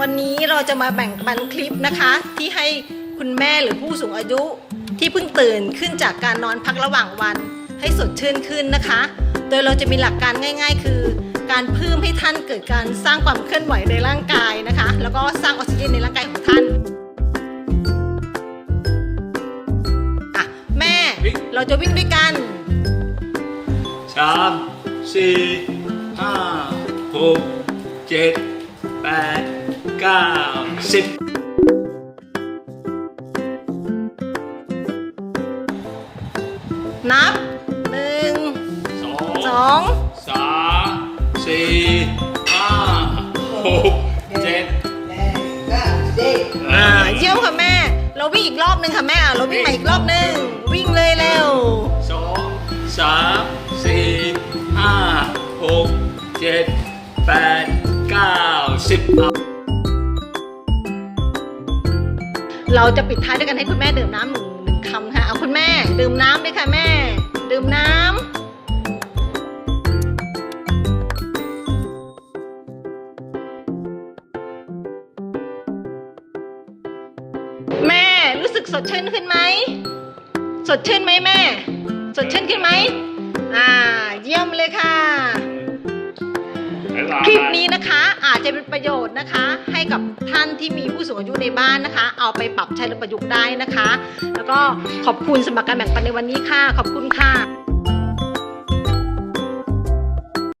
วันนี้เราจะมาแบ่งปันคลิปนะคะ ที่ให้คุณแม่หรือผู้สูงอายุที่เพิ่งตื่นขึ้นจากการนอนพักระหว่างวัน ให้สดชื่นขึ้นนะคะ โดยเราจะมีหลักการง่าย ๆ คือ การเพิ่มให้ท่านเกิดการสร้างความเคลื่อนไหวในร่างกายนะคะ แล้วก็สร้างออกซิเจนในร่างกายของท่านอะแม่เราจะวิ่งด้วยกันสามสี่ห้าหกเจ็ดแปด เก้าสิบนับหนึ่งสองสองสามสี่ห้าหกเจ็ดอ่าเยี่ยมค่ะแม่ เราวิ่งอีกรอบหนึ่งค่ะแม่อะเราวิ่งใหม่อีกรอบหนึ่งวิ่งเลยเร็วสองสามสี่ห้าหกเจ็ดแปดเก้าสิบ เราจะปิดท้ายด้วยกันให้คุณแม่ดื่มน้ำหนึ่งหนึ่งคำค่ะเอาคุณแม่ ดื่มน้ำเลยค่ะแม่ ดื่มน้ำแม่รู้สึกสดชื่นขึ้นไหม สดชื่นไหมแม่ สดชื่นขึ้นไหม อ่า เยี่ยมเลยค่ะ คลิปนี้นะคะ อาจจะเป็นประโยชน์นะคะ ให้กับท่านที่มีผู้สูงอายุในบ้านนะคะ เอาไปปรับใช้หรือประยุกต์ได้นะคะ แล้วก็ขอบคุณสมัครการแบ่งปันในวันนี้ค่ะ ขอบคุณค่ะ